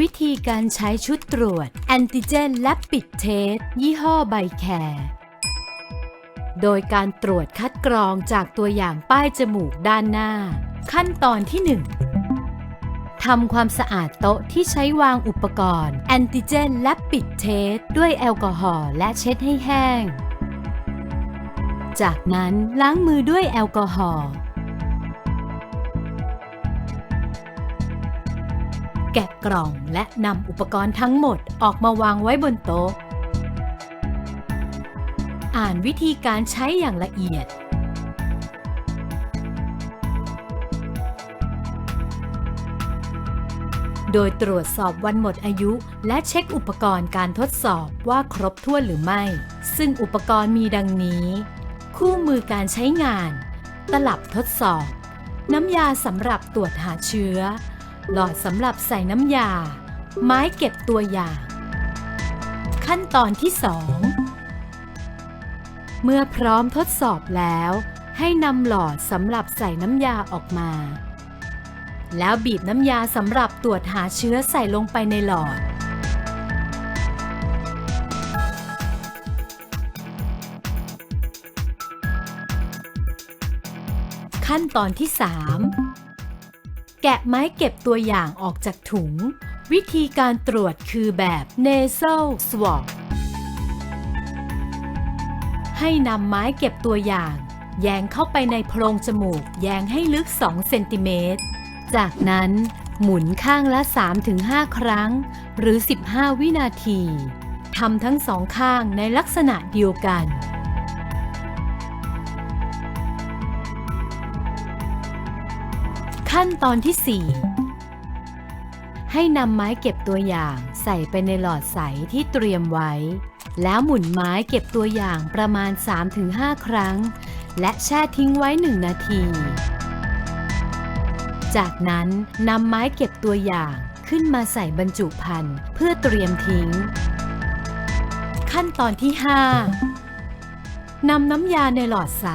วิธีการใช้ชุดตรวจ แอนติเจนและปิดเทส ยี่ห้อไบแคร์โดยการตรวจคัดกรองจากตัวอย่างป้ายจมูกด้านหน้า ขั้นตอนที่ 1ทำความสะอาดโต๊ะที่ใช้วางอุปกรณ์ แอนติเจนและปิดเทส ด้วยแอลกอฮอล์และเช็ดให้แห้ง จากนั้นล้างมือด้วยแอลกอฮอล์ แกะกล่องและนำอุปกรณ์ทั้งหมดออกมาวางไว้บนโต๊ะ อ่านวิธีการใช้อย่างละเอียด โดยตรวจสอบวันหมดอายุและเช็คอุปกรณ์การทดสอบว่าครบถ้วนหรือไม่ ซึ่งอุปกรณ์มีดังนี้ คู่มือการใช้งาน ตลับทดสอบ น้ำยาสำหรับตรวจหาเชื้อ หลอดสำหรับใส่น้ำยา ไม้เก็บตัวอย่าง ขั้นตอนที่ 2 เมื่อพร้อมทดสอบแล้ว ให้นำหลอดสำหรับใส่น้ำยาออกมา แล้วบีบน้ำยาสำหรับตรวจหาเชื้อใส่ลงไปในหลอดขั้นตอนที่ 3 แกะไม้เก็บตัวอย่างออกจากถุง วิธีการตรวจคือแบบ nasal swab ให้นำไม้เก็บตัวอย่าง แยงเข้าไปในโพรงจมูก แยงให้ลึก 2 เซนติเมตร จากนั้นหมุนข้างละ 3-5 ครั้ง หรือ 15 วินาทีทำทั้งสองข้างในลักษณะเดียวกัน ขั้นตอนที่ 4 ให้นำไม้เก็บตัวอย่างใส่ไปในหลอดใสที่เตรียมไว้ แล้วหมุนไม้เก็บตัวอย่างประมาณ 3-5 ครั้ง และแช่ทิ้งไว้ 1 นาที จากนั้นนำไม้เก็บตัวอย่างขึ้นมาใส่บรรจุภัณฑ์เพื่อเตรียมทิ้ง ขั้นตอนที่ 5นำน้ำยาในหลอดใส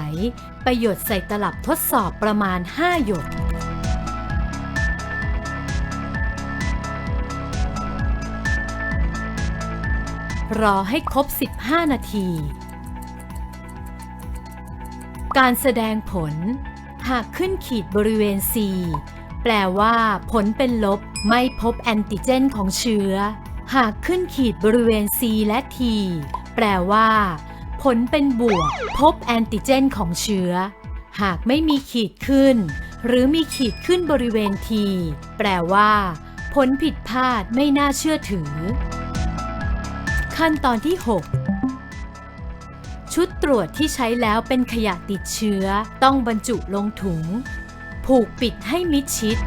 ไปหยดใส่ตลับทดสอบประมาณ 5 หยด รอให้ครบ 15 นาที การแสดงผล หากขึ้นขีดบริเวณ C แปลว่าผลเป็นลบไม่พบแอนติเจนของเชื้อ หากขึ้นขีดบริเวณ C และ T แปลว่า ผลเป็นบวก พบแอนติเจนของเชื้อ หากไม่มีขีดขึ้น หรือมีขีดขึ้นบริเวณ T แปลว่า ผลผิดพลาดไม่น่าเชื่อถือ ขั้นตอนที่ 6 ชุดตรวจที่ใช้แล้วเป็นขยะติดเชื้อต้องบรรจุลงถุง ผูกปิดให้มิดชิด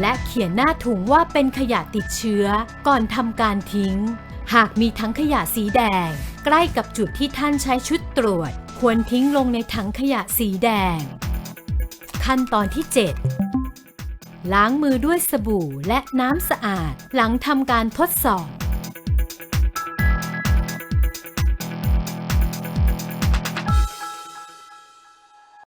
และเขียนหน้าถุงว่าเป็นขยะติดเชื้อก่อนทำการทิ้ง หากมีถังขยะสีแดง ใกล้กับจุดที่ท่านใช้ชุดตรวจ ควรทิ้งลงในถังขยะสีแดง ขั้นตอนที่ 7 ล้างมือด้วยสบู่และน้ำสะอาด หลังทำการทดสอบ